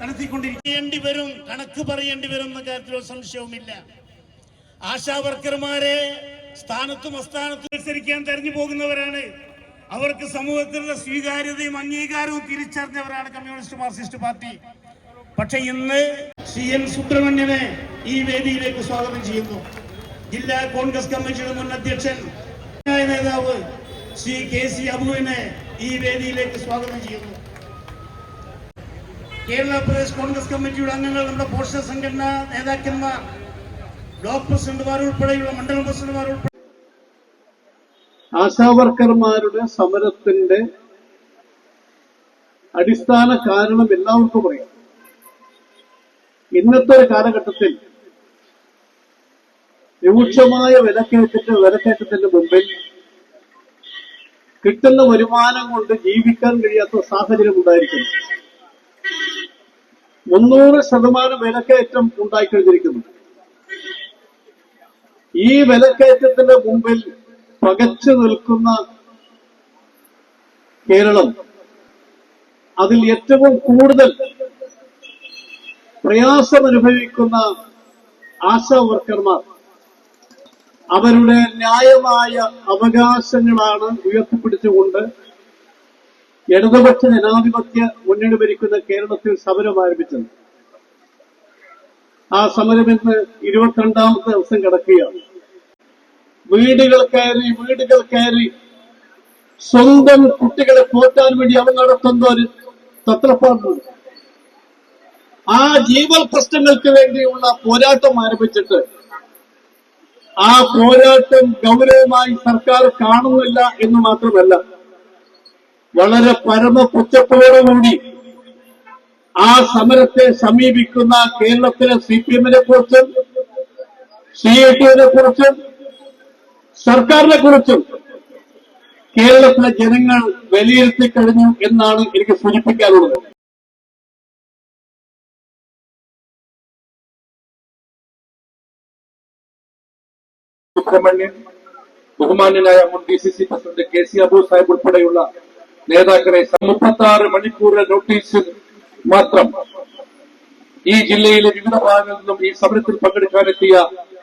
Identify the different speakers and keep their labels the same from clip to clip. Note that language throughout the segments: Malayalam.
Speaker 1: നടത്തിക്കൊണ്ടിരിക്കേണ്ടി വരും കണക്ക് പറയേണ്ടി വരും എന്ന കാര്യത്തിൽ ഒരു സംശയവുമില്ല. ആശാവർക്കർമാരെ സ്ഥാനത്തും അസ്ഥാനത്തും മത്സരിക്കാൻ തെരഞ്ഞു പോകുന്നവരാണ്. അവർക്ക് സമൂഹത്തിലുള്ള സ്വീകാര്യതയും അംഗീകാരവും തിരിച്ചറിഞ്ഞവരാണ് കമ്മ്യൂണിസ്റ്റ് മാർക്സിസ്റ്റ് പാർട്ടി. പക്ഷെ ഇന്ന് സി എൻ സുബ്രഹ്മണ്യനെ ഈ വേദിയിലേക്ക് സ്വാഗതം ചെയ്യുന്നു. ജില്ലാ കോൺഗ്രസ് കമ്മിറ്റിയുടെ മുൻ അധ്യക്ഷൻ നേതാവ് ശ്രീ കെ സി അബുവിനെ ഈ വേദിയിലേക്ക് സ്വാഗതം ചെയ്യുന്നു. കേരള പ്രദേശ് കോൺഗ്രസ് കമ്മിറ്റിയുടെ അംഗങ്ങൾ നമ്മുടെ പോഷക സംഘടനാ നേതാക്കന്മാർ ബ്ലോക്ക് പ്രസിഡന്റുമാർ ഉൾപ്പെടെയുള്ള മണ്ഡലം പ്രസിഡന്റുമാർ ഉൾപ്പെടെ
Speaker 2: ആശാവർക്കർമാരുടെ സമരത്തിന്റെ അടിസ്ഥാന കാരണം എല്ലാവർക്കും അറിയാം. ഇന്നത്തെ ഒരു കാലഘട്ടത്തിൽ രൂക്ഷമായ വിലക്കയറ്റത്തിന് വിലക്കയറ്റത്തിന്റെ മുമ്പിൽ കിട്ടുന്ന വരുമാനം കൊണ്ട് ജീവിക്കാൻ കഴിയാത്ത സാഹചര്യം ഉണ്ടായിരിക്കുന്നു. മുന്നൂറ് ശതമാനം വിലക്കയറ്റം ഉണ്ടായിക്കഴിഞ്ഞിരിക്കുന്നു ഈ വിലക്കയറ്റത്തിന്റെ മുമ്പിൽ പകച്ചു നിൽക്കുന്ന കേരളം അതിൽ ഏറ്റവും കൂടുതൽ പ്രയാസം അനുഭവിക്കുന്ന ആശാ വർക്കർമാർ അവരുടെ ന്യായമായ അവകാശങ്ങളാണ് ഉയർത്തിപ്പിടിച്ചുകൊണ്ട് ഇടതുപക്ഷ ജനാധിപത്യ മുന്നണി ഭരിക്കുന്ന കേരളത്തിൽ സമരം ആരംഭിച്ചത്. ആ സമരം ഇന്ന് ഇരുപത്തിരണ്ടാമത്തെ ദിവസം കിടക്കുകയാണ്. വീടുകൾ കയറി വീടുകൾ കയറി. സ്വന്തം കുട്ടികളെ പോറ്റാൻ വേണ്ടി അവർ നടത്തുന്ന ഒരു തത്രപ്പാടുണ്ട്. ആ ജീവൽ പ്രശ്നങ്ങൾക്ക് വേണ്ടിയുള്ള പോരാട്ടം ആരംഭിച്ചിട്ട് ആ പോരാട്ടം ഗൗരവമായി സർക്കാർ കാണുന്നില്ല എന്ന് മാത്രമല്ല വളരെ പരമ കുറ്റത്തോടുകൂടി ആ സമരത്തെ സമീപിക്കുന്ന കേരളത്തിലെ സി പി എമ്മിനെ കുറിച്ചും സി ഐ ടിയെ കുറിച്ചും സർക്കാരിനെ കുറിച്ചും കേരളത്തിലെ ജനങ്ങൾ വിലയിരുത്തി കഴിഞ്ഞു എന്നാണ് എനിക്ക് സൂചിപ്പിക്കാനുള്ളത്.
Speaker 3: സുബ്രഹ്മണ്യൻ ബഹുമാന്യനായ മുൻ D C C president K C Abu Sahib ഉൾപ്പെടെയുള്ള നേതാക്കളെ മുപ്പത്തി ആറ് മണിക്കൂറിലെ നോട്ടീസിൽ മാത്രം ഈ ജില്ലയിലെ വിവിധ ഭാഗങ്ങളിൽ നിന്നും ഈ സമരത്തിൽ പങ്കെടുക്കാനെത്തിയ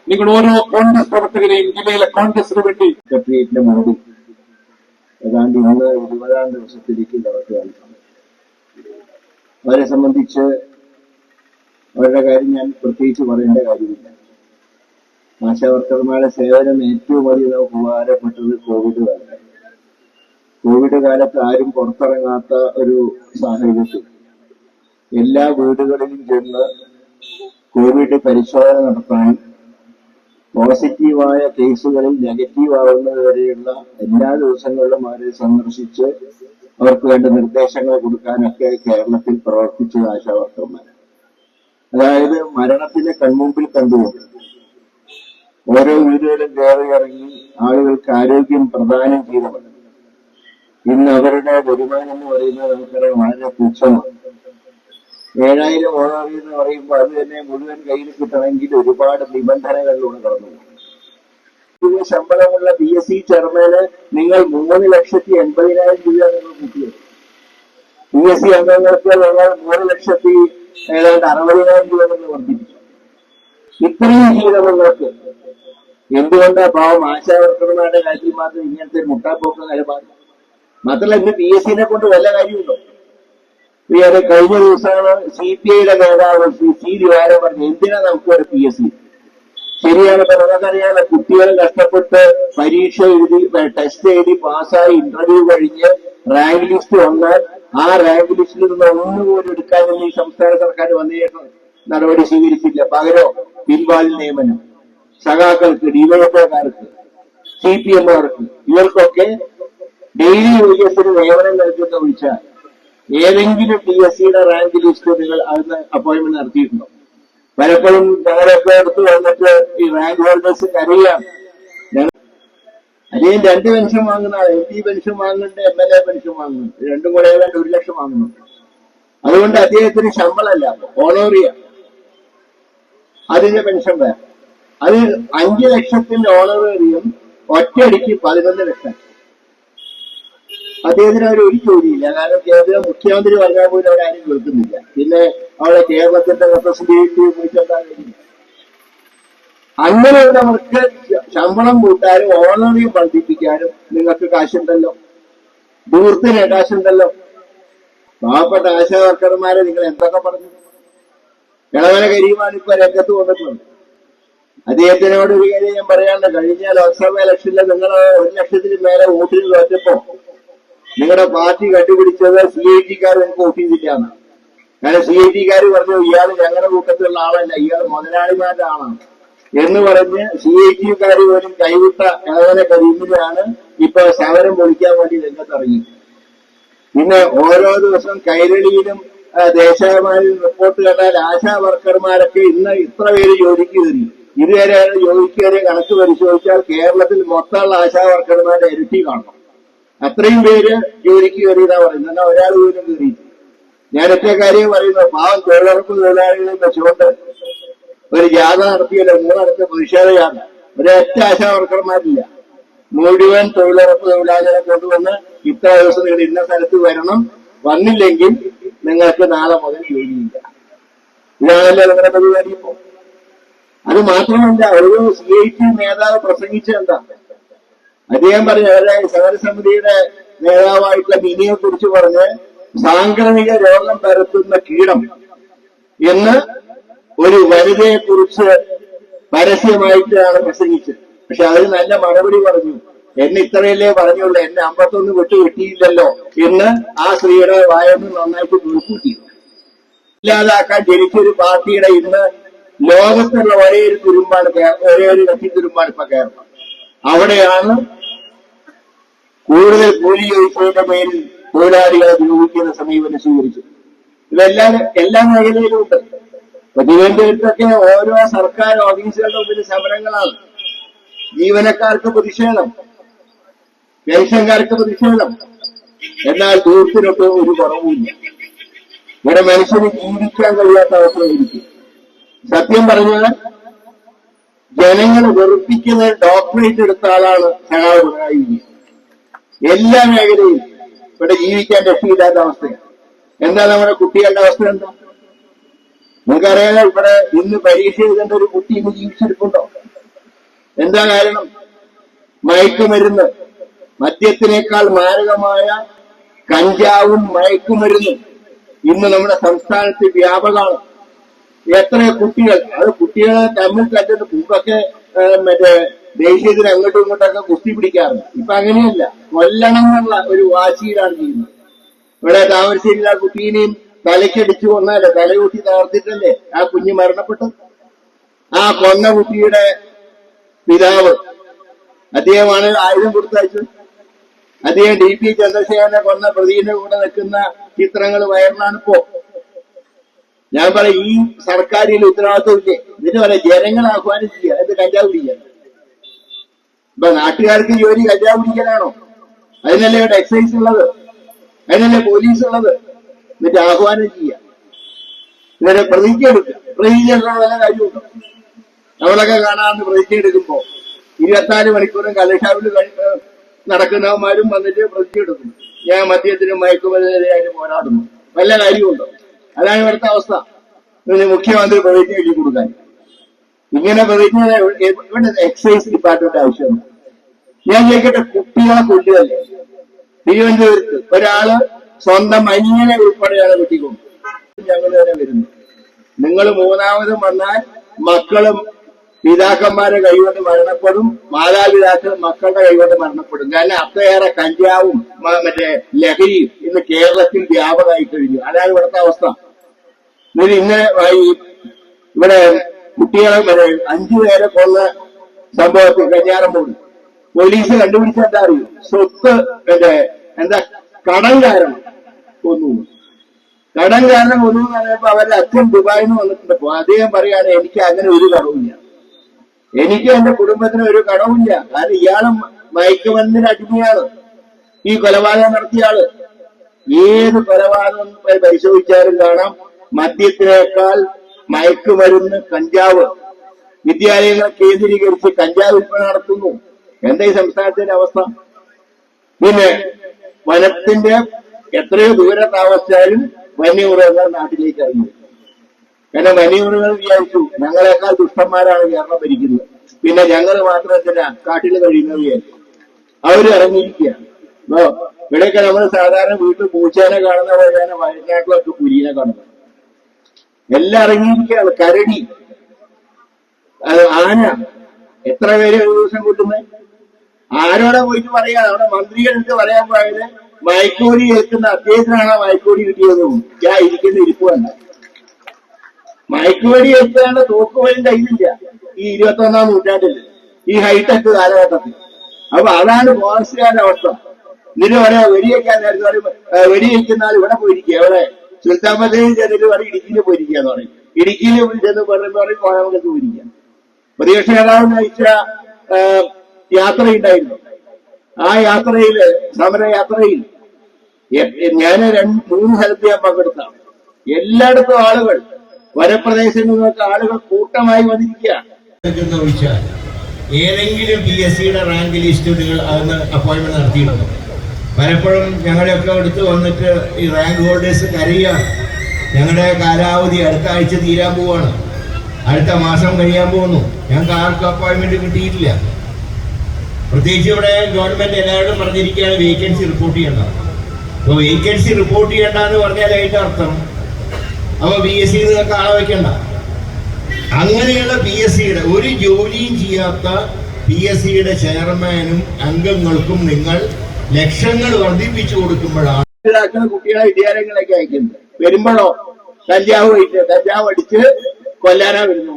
Speaker 3: നിങ്ങൾ ഓരോ കോൺഗ്രസ് പ്രവർത്തകരെയും ജില്ലയിലെ കോൺഗ്രസിന് വേണ്ടി
Speaker 4: ഏതാണ്ട് ഇന്ന് ഇരുപതാം ദിവസത്തിലേക്ക് കടക്കുകയാണ് അവരെ സംബന്ധിച്ച് അവരുടെ കാര്യം ഞാൻ പ്രത്യേകിച്ച് പറയേണ്ട കാര്യമില്ല. ആശാവർക്കർമാരുടെ സേവനം ഏറ്റവും അധികം ഉപകാരപ്പെട്ടത് കോവിഡ് കാലത്താണ് കോവിഡ് കാലത്ത് ആരും പുറത്തിറങ്ങാത്ത ഒരു സാഹചര്യത്തിൽ എല്ലാ വീടുകളിലും ചെന്ന് കോവിഡ് പരിശോധന നടത്താനും പോസിറ്റീവായ കേസുകളിൽ നെഗറ്റീവ് ആവുന്നത് വരെയുള്ള എല്ലാ ദിവസങ്ങളിലും അവരെ സന്ദർശിച്ച് അവർക്ക് വേണ്ട നിർദ്ദേശങ്ങൾ കൊടുക്കാനൊക്കെ കേരളത്തിൽ പ്രവർത്തിച്ച ആശാവർക്കർമാർ. അതായത് മരണത്തിന്റെ കൺമുമ്പിൽ കണ്ടുകൊണ്ട് ഓരോ വീടുകളിലും കയറി ഇറങ്ങി ആളുകൾക്ക് ആരോഗ്യം പ്രദാനം ചെയ്തവർ ഇന്ന് അവരുടെ വരുമാനം എന്ന് പറയുന്നത് നമുക്കറിയാം വളരെ തുച്ഛമാണ്. ഏഴായിരം ഓണർ എന്ന് പറയുമ്പോൾ അത് തന്നെ മുഴുവൻ കയ്യിൽ കിട്ടണമെങ്കിൽ ഒരുപാട് നിബന്ധനകളിലൂടെ കടന്നു പോകും. ശമ്പളമുള്ള പി എസ് സി ചെയർമാന് നിങ്ങൾ മൂന്ന് ലക്ഷത്തി എൺപതിനായിരം രൂപ നിങ്ങൾ കിട്ടിയത്. പി എസ് സി അംഗങ്ങൾക്ക് നിങ്ങൾ മൂന്ന് ലക്ഷത്തി ഏതാണ്ട് അറുപതിനായിരം രൂപ നിങ്ങൾ വർദ്ധിപ്പിച്ചു ഇത്രയും ചെയ്ത നിങ്ങൾക്ക് എന്തുകൊണ്ടാ പാവം ആശാവർക്കർമാരുടെ കാര്യത്തിൽ മാത്രം ഇങ്ങനത്തെ മുട്ടാപ്പോക്ക് നിലപാട്? മാത്രമല്ല ഇന്ന് പി എസ് സിനെ കൊണ്ട് വല്ല കാര്യമുണ്ടോ? ഇയാളെ കഴിഞ്ഞ ദിവസമാണ് സി പി ഐയുടെ നേതാവ് സി ദിവാരം പറഞ്ഞു എന്തിനാ നമുക്ക് ഒരു പി എസ് സി? ശരിയാണ് നമുക്കറിയാലോ കുട്ടികൾ കഷ്ടപ്പെട്ട് പരീക്ഷ എഴുതി ടെസ്റ്റ് എഴുതി പാസ്സായി ഇന്റർവ്യൂ കഴിഞ്ഞ് റാങ്ക് ലിസ്റ്റ് വന്നാൽ ആ റാങ്ക് ലിസ്റ്റിൽ നിന്ന് ഒന്നുപോലും എടുക്കാനുള്ള ഈ സംസ്ഥാന സർക്കാർ വന്നേക്കും നടപടി സ്വീകരിച്ചില്ല പകരോ പിൻവാതിൽ നിയമനം സഖാക്കൾക്ക് ഡിവൈഎഫ്ഐക്കാർക്ക് സി പി എമ്മുകാർക്ക് ഇവർക്കൊക്കെ ഡെയിലി വേജസിന് നിയമനം നൽകുന്ന വിളിച്ചാൽ ഏതെങ്കിലും പി എസ് സിയുടെ റാങ്ക് ലിസ്റ്റ് നിങ്ങൾ അന്ന് അപ്പോയിന്റ്മെന്റ് നടത്തിയിട്ടുണ്ടോ? പലപ്പോഴും ഞങ്ങളൊക്കെ അടുത്ത് വന്നിട്ട് ഈ റാങ്ക് ഹോൾഡേഴ്സിന് അറിയാം. അല്ലെങ്കിൽ രണ്ട് പെൻഷൻ വാങ്ങുന്ന എം പി പെൻഷൻ വാങ്ങുന്നുണ്ട് എം എൽ എ പെൻഷൻ വാങ്ങുന്നുണ്ട്. രണ്ടും കൂടെ ഏതാണ്ട് ഒരു ലക്ഷം വാങ്ങുന്നുണ്ട്. അതുകൊണ്ട് അദ്ദേഹത്തിന് ശമ്പളമല്ല ഓണോറിയ അതിന്റെ പെൻഷൻ വേറെ അത് അഞ്ചു ലക്ഷത്തിന്റെ ഓണറേറിയം ഒറ്റയടിക്ക് പതിനൊന്ന് ലക്ഷം. അദ്ദേഹത്തിന് അവർ ഒരു ജോലിയില്ല. കാരണം കേന്ദ്ര മുഖ്യമന്ത്രി പറഞ്ഞാൽ പോലും അവരാരും കേൾക്കുന്നില്ല പിന്നെ അവിടെ കേരളത്തിന്റെ റെപ്രസെന്റേറ്റീവ് പോയിട്ടെന്താ അങ്ങനെ നമുക്ക് ശമ്പളം കൂട്ടാനും ഓണറിയും വർദ്ധിപ്പിക്കാനും നിങ്ങൾക്ക് കാശുണ്ടല്ലോ. ദൂരത്തിന് കാശുണ്ടല്ലോ. പാവപ്പെട്ട ആശാ വർക്കർമാരെ നിങ്ങൾ എന്തൊക്കെ പറഞ്ഞു? ഇളവന കരീമാണ് ഇപ്പൊ രംഗത്ത് വന്നിട്ടുണ്ട് അദ്ദേഹത്തിനോട് ഒരു കാര്യം ഞാൻ പറയാണ്ട് കഴിഞ്ഞ ലോക്സഭാ ഇലക്ഷനിൽ നിങ്ങൾ ഒരു ലക്ഷത്തിന് മേലെ വോട്ടിന് തോറ്റപ്പോ നിങ്ങളുടെ പാർട്ടി കണ്ടുപിടിച്ചത് സി ഐ ടിക്കാർ നിങ്ങൾക്ക് ഓഫീസില്ല എന്നാണ് സി ഐ ടിക്കാർ പറഞ്ഞു ഇയാൾ ഞങ്ങളുടെ കൂട്ടത്തിലുള്ള ആളല്ല ഇയാൾ മുതലാളിമാരുടെ ആളാണ്. എന്ന് പറഞ്ഞ് സി ഐ ടിക്കാർ പോലും കൈവിട്ട ഏതാനും കരീമിനെയാണ് ഇപ്പൊ സമരം പൊളിക്കാൻ വേണ്ടി രംഗത്തിറങ്ങി. പിന്നെ ഓരോ ദിവസം കൈരളിയിലും ആ, ദേശാഭിമാനിയിലും റിപ്പോർട്ട് കണ്ടാൽ ആശാ വർക്കർമാരൊക്കെ ഇന്ന് ഇത്ര പേര് ജോലിക്ക് കയറി ഇതുവരെ ജോലിക്ക് കയറിയ കണക്ക് പരിശോധിച്ചാൽ കേരളത്തിൽ മൊത്തമുള്ള ആശാ വർക്കർമാരുടെ ഇരട്ടി കാണണം. അത്രയും പേര് ജോലിക്ക് കയറിയതാ പറയുന്നത്. എന്നാൽ ഒരാൾ പോലും കയറിയിട്ടില്ല ഞാൻ കാര്യം പറയുന്നു. പാവം തൊഴിലുറപ്പ് തൊഴിലാളികളെ വെച്ചുകൊണ്ട് ഒരു ജാഥ നടത്തിയല്ലോ മൂന്നിടത്ത് പ്രതിഷേധ ജാഥ ഒരൊറ്റ ആശാ വർക്കർമാരില്ല. മുഴുവൻ തൊഴിലുറപ്പ് തൊഴിലാളികളെ കൊണ്ടുവന്ന് ഇത്ര ദിവസം നിങ്ങൾ ഇന്ന സ്ഥലത്ത് വരണം. വന്നില്ലെങ്കിൽ നിങ്ങൾക്ക് നാളെ മുതൽ ജോലിയില്ല. ഇതാണല്ലോ നിങ്ങളുടെ പരിപാടി ഇപ്പോ അത് മാത്രമല്ല ഒരു സി ഐ ടി നേതാവ് പ്രസംഗിച്ച എന്താ? അദ്ദേഹം പറഞ്ഞു അവരുടെ സമരസമിതിയുടെ നേതാവായിട്ടുള്ള മിനിയെ കുറിച്ച് പറഞ്ഞ് സാംക്രമിക രോഗം പരത്തുന്ന കീടം എന്ന് ഒരു വനിതയെ കുറിച്ച് പരസ്യമായിട്ടാണ് പ്രസംഗിച്ചത്. പക്ഷെ അതിന് നല്ല മറുപടി പറഞ്ഞു. എന്നെ ഇത്രയല്ലേ പറഞ്ഞുള്ളൂ. എന്നെ അമ്പത്തൊന്ന് വിട്ടു കിട്ടിയില്ലല്ലോ എന്ന് ആ സ്ത്രീയുടെ വായൊന്ന് നന്നായിട്ട് നോക്കൂട്ടി ഇല്ലാതാക്കാൻ ജനിച്ചൊരു പാർട്ടിയുടെ ഇന്ന് ലോകത്തുള്ള ഒരേ ഒരു തുരുമ്പാണ് ഒരേ ഒരു കത്തി തുരുമ്പാണ് ഇപ്പൊ കേരളം. അവിടെയാണ് കൂടുതൽ കൂലി ചോദിച്ചതിന്റെ പേരിൽ തൊഴിലാളികളെ നിയോഗിക്കുന്ന സമീപനം സ്വീകരിച്ചു. ഇതെല്ലാം എല്ലാ മേഖലയിലും ഉണ്ട്. തിരുവനന്തപുരത്തൊക്കെ ഓരോ സർക്കാർ ഓഫീസുകളുടെ മുമ്പിൽ സമരങ്ങളാണ് ജീവനക്കാർക്ക് പ്രതിഷേധം പെൻഷൻകാർക്ക് പ്രതിഷേധം. എന്നാൽ ദൂരത്തിനൊക്കെ ഒരു കുറവുമില്ല. ഇവിടെ മനുഷ്യന് ജീവിക്കാൻ കഴിയാത്ത അവസ്ഥയായിരിക്കും. സത്യം പറഞ്ഞാൽ ജനങ്ങൾ വെറുപ്പിക്കുന്ന ഡോക്ടറേറ്റ് എടുത്ത ആളാണ് വിജയൻ എല്ലാ മേഖലയും ഇവിടെ ജീവിക്കാൻ രക്ഷയില്ലാത്ത അവസ്ഥയാണ്. എന്താ നമ്മുടെ കുട്ടികളുടെ അവസ്ഥ എന്താ? നിങ്ങൾക്കറിയാലോ ഇവിടെ ഇന്ന് പരീക്ഷ എഴുതേണ്ട ഒരു കുട്ടി ഇന്ന് ജീവിച്ചിരിപ്പുണ്ടോ? എന്താ കാരണം? മയക്കുമരുന്ന്. മദ്യത്തിനേക്കാൾ മാരകമായ കഞ്ചാവും മയക്കുമരുന്നും ഇന്ന് നമ്മുടെ സംസ്ഥാനത്ത് വ്യാപകമാണ്. എത്ര കുട്ടികൾ അത് കുട്ടികളെ തമ്മിൽ തട്ടുന്ന മുമ്പൊക്കെ മറ്റേ ദേശീയത്തിന് അങ്ങോട്ടും ഇങ്ങോട്ടൊക്കെ കുത്തി പിടിക്കാറുണ്ട് ഇപ്പൊ അങ്ങനെയല്ല. കൊല്ലണം എന്നുള്ള ഒരു വാശിയിലാണ് ചെയ്യുന്നത്. ഇവിടെ താമരശ്ശേരിയിൽ ആ കുട്ടീനെയും തലയ്ക്കടിച്ചു കൊന്നാലേ തലയൂട്ടി തകർത്തിട്ടല്ലേ ആ കുഞ്ഞ് മരണപ്പെട്ടത്? ആ കൊന്ന കുട്ടിയുടെ പിതാവ് അദ്ദേഹമാണ് ആയുധം കൊടുത്തയച്ചത് അദ്ദേഹം ഡി പി ചന്ദ്രശേഖരനെ കൊന്ന പ്രതിയുടെ കൂടെ നിൽക്കുന്ന ചിത്രങ്ങൾ വയറിലാണിപ്പോ ഞാൻ പറയും ഈ സർക്കാരിൽ ഉത്തരവാദിത്വമില്ലേ? ഇതിന് പറയാം ജനങ്ങൾ ആഹ്വാനം ചെയ്യുക എന്ത് കഞ്ചാവ് പിടിക്കാൻ ഇപ്പൊ നാട്ടുകാർക്ക് ജോലി കല്യാണം പിടിക്കാനാണോ? അതിനല്ലേ ഇവിടെ എക്സൈസ് ഉള്ളത്? അതിനല്ലേ പോലീസ് ഉള്ളത്? എന്നിട്ട് ആഹ്വാനം ചെയ്യുക ഇവരെ പ്രതിജ്ഞ എടുക്കുക. പ്രതിജ്ഞ എടുക്കുന്ന വല്ല കാര്യമുണ്ടോ? നമ്മളൊക്കെ കാണാറുണ്ട് പ്രതിജ്ഞ എടുക്കുമ്പോ. ഇരുപത്തിനാല് മണിക്കൂറും കലക്ഷാവിൽ നടക്കുന്നവന്മാരും വന്നിട്ട് പ്രതിജ്ഞ എടുക്കുന്നു. ഞാൻ മദ്യത്തിനും മയക്കുമരുന്നെതിരായിട്ട് പോരാടുന്നു. വല്ല കാര്യമുണ്ടോ? അതാണ് ഇവിടുത്തെ അവസ്ഥ. മുഖ്യമന്ത്രി പ്രതിജ്ഞ എഴുതി കൊടുക്കാൻ. ഇങ്ങനെ പ്രതിജ്ഞ ഇവിടെ എക്സൈസ് ഡിപ്പാർട്ട്മെന്റ് ആവശ്യമുണ്ട്. ഞാൻ ചോദിക്കട്ടെ കുട്ടികളെ കൊല്ലുകയല്ലേ തിരുവനന്തപുരത്ത് ഒരാൾ സ്വന്തം അനിയനെ ഉൾപ്പെടെയാണ് കുട്ടിക്കൊണ്ട് ഞങ്ങൾ വരെ വരുന്നു. നിങ്ങൾ മൂന്നാമതും വന്നാൽ മക്കളും പിതാക്കന്മാരെ കൈകൊണ്ട് മരണപ്പെടും മാതാപിതാക്കൾ മക്കളുടെ കൈകൊണ്ട് മരണപ്പെടും. കാരണം അത്രയേറെ കഞ്ചാവും മറ്റേ ലഹരിയും ഇന്ന് കേരളത്തിൽ വ്യാപകമായി കഴിഞ്ഞു അതാണ് ഇവിടുത്തെ അവസ്ഥ. എന്നിട്ട് ഇങ്ങനെ ഇവിടെ കുട്ടികളെ അഞ്ചു പേരെ കൊന്ന സംഭവത്തിൽ കഞ്ഞാറമ്പോട്. പോലീസ് കണ്ടുപിടിച്ചെന്താ അറിയൂ സ്വത്ത് എന്താ കടം കാരണം കൊന്നു കടം കാരണം കൊന്നു എന്ന് പറഞ്ഞപ്പോ അവരുടെ അച്ഛൻ ദുബായിൽ വന്നിട്ടുണ്ട്. അപ്പൊ അദ്ദേഹം പറയാണ് എനിക്ക് അങ്ങനെ ഒരു കടവുമില്ല. എനിക്ക് എന്റെ കുടുംബത്തിന് ഒരു കടവുമില്ല. കാരണം ഇയാളും മയക്കുമരുന്നിന് അടിമയാണ്. ഈ കൊലപാതകം നടത്തിയ ആൾ ഏത് കൊലപാതകം പരിശോധിച്ചാലും കാണാം. മദ്യത്തിനേക്കാൾ മയക്കുമരുന്ന് കഞ്ചാവ്. വിദ്യാലയങ്ങൾ കേന്ദ്രീകരിച്ച് കഞ്ചാവ് വിൽപ്പന നടത്തുന്നു. എന്താ ഈ സംസ്ഥാനത്തിന്റെ അവസ്ഥ? പിന്നെ വനത്തിന്റെ എത്രയോ ദൂരെ താമസിച്ചാലും വന്യമൃഗങ്ങൾ നാട്ടിലേക്ക് ഇറങ്ങി. കാരണം വന്യമൃഗങ്ങൾ വിചാരിച്ചു ഞങ്ങളെക്കാൾ ദുഷ്ടന്മാരാണ് കേരളം ഭരിക്കുന്നത്. പിന്നെ ഞങ്ങൾ മാത്രം എന്തിനാ കാട്ടിൽ കഴിയുന്നത് വിചാരിച്ചു. അവർ ഇറങ്ങിയിരിക്കുകയാണ്. ഇവിടെയൊക്കെ നമ്മൾ സാധാരണ വീട്ടിൽ പൂച്ചേനെ കാണുന്ന പോലെയാണ് വയനാട്ടിലൊക്കെ പുലിനെ കാണുന്നത് എല്ലാം ഇറങ്ങിയിരിക്കുകയാണ്. കരടി ആന. എത്ര പേര് ഒരു ദിവസം കൂട്ടുന്നത് ആരോടെ പോയിട്ട് പറയാ? അവിടെ മന്ത്രികൾക്ക് പറയാൻ പോയത് മയക്കോടി ഏൽക്കുന്ന അദ്ദേഹത്തിനാണ് മയക്കോടി കിട്ടിയതും? ഞാൻ ഇരിക്കുന്ന ഇരിപ്പ് മയക്കുവടി ഏൽക്കാണ്ട് തോക്കുവലും കയ്യിലില്ല. ഈ ഇരുപത്തി ഒന്നാം നൂറ്റാണ്ടിൽ ഈ ഹൈടെക് കാലഘട്ടത്തിൽ അപ്പൊ അതാണ് ഫോറസ്റ്റുകാരുടെ അവസ്ഥ. ഇതിന് പറയാ വെടിയേക്കാൻ നേരത്തെ പറയും "ഏ, വെടിവെക്കുന്ന ആൾ ഇവിടെ പോയിരിക്കുക എവിടെ സുൽത്താൻ ബത്തേരിയിൽ ചെന്നിട്ട് പറയും ഇടുക്കിയിൽ പോയിരിക്കുക എന്ന് പറയും. ഇടുക്കിയിൽ ചെന്ന് പറയുമ്പോൾ പോയിരിക്കുക പ്രതിപക്ഷ നേതാവ് നയിച്ച യാത്രയുണ്ടായിരുന്നു. ആ യാത്രയിൽ സമരയാത്രയിൽ ഞാൻ രണ്ട് മൂന്ന് സ്ഥലത്ത് ഞാൻ പങ്കെടുത്താണ്. എല്ലായിടത്തും ആളുകൾ വനപ്രദേശങ്ങളിൽ നിന്നൊക്കെ ആളുകൾ കൂട്ടമായി വന്നിരിക്കുകയാണ്.
Speaker 5: ഏതെങ്കിലും പി എസ് സിയുടെ റാങ്ക് ലിസ്റ്റുകൾ അന്ന് അപ്പോയിന്റ്മെന്റ് നടത്തിയിട്ടുണ്ടോ പലപ്പോഴും ഞങ്ങളെയൊക്കെ എടുത്ത് വന്നിട്ട് ഈ റാങ്ക് ഹോൾഡേഴ്സ് കരയുകയാണ്. ഞങ്ങളുടെ കാലാവധി അടുത്ത ആഴ്ച തീരാൻ പോവാണ്. അടുത്ത മാസം കഴിയാൻ പോകുന്നു. ഞങ്ങൾക്ക് ആർക്കും അപ്പോയിന്റ്മെന്റ് കിട്ടിയിട്ടില്ല. പ്രത്യേകിച്ച് ഇവിടെ ഗവൺമെന്റ് എല്ലാവരും പറഞ്ഞിരിക്കുകയാണ് വേക്കൻസി റിപ്പോർട്ട് ചെയ്യേണ്ട അപ്പോൾ വേക്കൻസി റിപ്പോർട്ട് ചെയ്യേണ്ട എന്ന് പറഞ്ഞാൽ അതിന്റെ അർത്ഥം അപ്പോൾ ബി എസ് സി നിങ്ങൾക്ക് ആളെ വെക്കണ്ട. അങ്ങനെയുള്ള പി എസ് സിയുടെ ഒരു ജോലിയും ചെയ്യാത്ത പി എസ് സിയുടെ ചെയർമാനും അംഗങ്ങൾക്കും നിങ്ങൾ ലക്ഷങ്ങൾ വർദ്ധിപ്പിച്ചു കൊടുക്കുമ്പോഴാണ്
Speaker 4: കുട്ടികളെ വിദ്യാലയങ്ങളിലേക്ക് അയക്കുന്നത്. വരുമ്പോഴോ കഞ്ചാവ് കഴിച്ച് കഞ്ചാവ് അടിച്ച് കൊല്ലാനാ വരുന്ന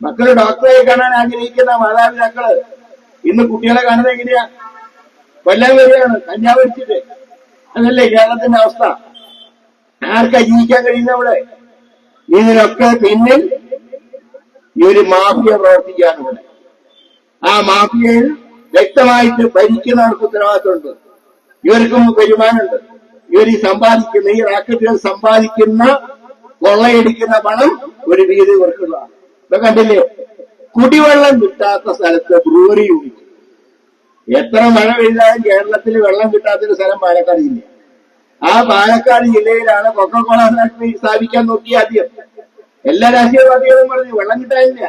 Speaker 4: മക്കൾ ഡോക്ടറെ കാണാൻ ആഗ്രഹിക്കുന്ന മാതാപിതാക്കൾ ഇന്ന് കുട്ടികളെ കാണുന്നത് എങ്ങനെയാ? കൊല്ലാൻ വരികയാണ് കഞ്ചാവ് അതല്ലേ കേരളത്തിന്റെ അവസ്ഥ? ആർക്കാ ജീവിക്കാൻ കഴിയുന്ന അവിടെ? ഇതിനൊക്കെ പിന്നിൽ ഈ ഒരു മാഫിയ പ്രവർത്തിക്കുകയാണ് ഇവിടെ. ആ മാഫിയയിൽ വ്യക്തമായിട്ട് ഭരിക്കുന്നവർക്ക് ഉത്തരവാദിത്തമുണ്ട്. ഇവർക്കും വരുമാനമുണ്ട്. ഇവർ ഈ സമ്പാദിക്കുന്ന ഈ റാക്കറ്റുകൾ സമ്പാദിക്കുന്ന കൊള്ളയടിക്കുന്ന പണം ഒരു വീതി ഇവർക്കുള്ളതാണ്. ഇപ്പൊ കണ്ടില്ലേ? കുടിവെള്ളം കിട്ടാത്ത സ്ഥലത്ത് ബ്രൂവറി ഉണ്ട് എത്ര മഴ പെയ്താലും കേരളത്തിൽ വെള്ളം കിട്ടാത്തൊരു സ്ഥലം പാലക്കാട് ജില്ല ആ പാലക്കാട് ജില്ലയിലാണ് കൊക്കക്കോള ഫാക്ടറി സ്ഥാപിക്കാൻ നോക്കിയ ആദ്യം. എല്ലാ രാഷ്ട്രീയ പാർട്ടികളും പറഞ്ഞു വെള്ളം കിട്ടാനില്ല.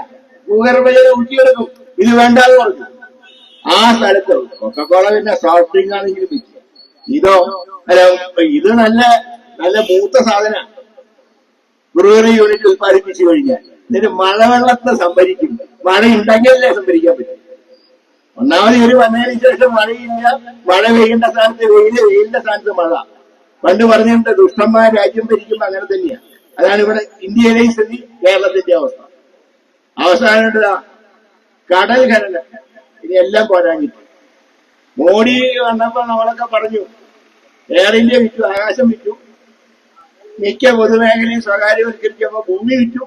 Speaker 4: ഭൂഗർഭജല ഊറ്റിയെടുക്കും. ഇത് വേണ്ടാന്ന് പറഞ്ഞു. ആ സ്ഥലത്ത് കൊക്കക്കോള പിന്നെ സോഫ്റ്റ് ഡ്രിങ്ക് ആണെങ്കിലും വിൽക്കുക ഇതോ അല്ല ഇത് നല്ല നല്ല മൂത്ത സാധന ബ്രൂവറി യൂണിറ്റ് ഉത്പാദിപ്പിച്ചു കഴിഞ്ഞാൽ ഇതിന് മഴവെള്ളത്തെ സംഭരിക്കും മഴ ഉണ്ടെങ്കിലല്ലേ സംഭരിക്കാൻ പറ്റും. ഒന്നാമത് ഇവർ വന്നതിന് ശേഷം മഴയില്ല. മഴ പെയ്യേണ്ട സ്ഥാനത്ത് വെയിൽ വെയിലിന്റെ സ്ഥാനത്ത് മഴ. പണ്ട് പറഞ്ഞിട്ടുണ്ട് ദുഷ്ടന്മാർ രാജ്യം ഭരിക്കുമ്പോ അങ്ങനെ തന്നെയാണ് അതാണ് ഇവിടെ ഇന്ത്യയിലെ സ്ഥിതി കേരളത്തിന്റെ അവസ്ഥ. അവസാനം കടൽ ഖനനം. ഇതെല്ലാം പോരാഞ്ഞിട്ട്. മോഡി വന്നപ്പോ നമ്മളൊക്കെ പറഞ്ഞു എയർ ഇന്ത്യ വിറ്റു ആകാശം വിറ്റു. മിക്ക പൊതുമേഖലയും സ്വകാര്യവൽക്കരിച്ചപ്പോ ഭൂമി വിറ്റു.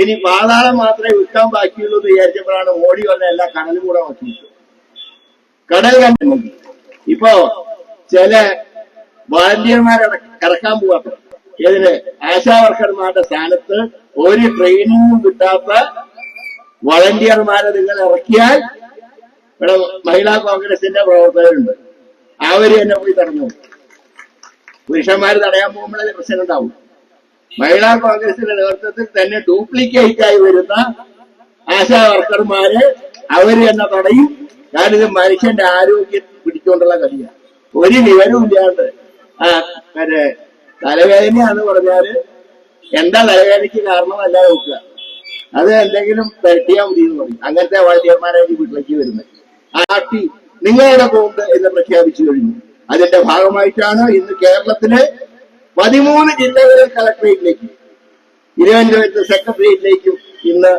Speaker 4: ഇനി പാതാളം മാത്രമേ വിൽക്കാൻ ബാക്കിയുള്ളൂ എന്ന് വിചാരിച്ചപ്പോഴാണ് മോഡി വന്ന എല്ലാ കടലും കൂടെ നോക്കി കടൽ കണ്ടു. ഇപ്പോ ചില വാളണ്ടിയർമാരെ കറക്കാൻ പോവാത്ത ഏതിന് ആശാ വർക്കർമാരുടെ സ്ഥാനത്ത് ഒരു ട്രെയിനിങ്ങും കിട്ടാത്ത വളണ്ടിയർമാരെ നിങ്ങൾ ഇറക്കിയാൽ ഇവിടെ മഹിളാ കോൺഗ്രസിന്റെ പ്രവർത്തകരുണ്ട്. അവർ തന്നെ പോയി തടഞ്ഞു. പുരുഷന്മാർ തടയാൻ പോകുമ്പോഴേ പ്രശ്നം ഉണ്ടാവും മഹിളാ കോൺഗ്രസിന്റെ നേതൃത്വത്തിൽ തന്നെ ഡ്യൂപ്ലിക്കേറ്റ് ആയി വരുന്ന ആശാ വർക്കർമാര് അവർ തന്നെ തടയും കാരണം ഇത് മനുഷ്യന്റെ ആരോഗ്യം പിടിച്ചുകൊണ്ടുള്ള കളിയാണ് ഒരു വിവരവും ഇല്ലാണ്ട് ആ മറ്റേ തലവേദനയാന്ന് പറഞ്ഞാൽ എന്താ തലവേദനയ്ക്ക് കാരണമല്ല നോക്കുക. അത് എന്തെങ്കിലും പരട്ടിയാ മതി എന്ന് പറയും. അങ്ങനത്തെ വാദ്യന്മാരായി വീട്ടിലേക്ക് വരുന്നത്. പാർട്ടി നിങ്ങളുടെ പോകുന്നത് എന്ന് പ്രഖ്യാപിച്ചു കഴിഞ്ഞു. അതിന്റെ ഭാഗമായിട്ടാണ് ഇന്ന് കേരളത്തിലെ പതിമൂന്ന് ജില്ലകളിൽ കളക്ടറേറ്റിലേക്ക് തിരുവനന്തപുരത്ത് സെക്രട്ടേറിയറ്റിലേക്കും ഇന്ന്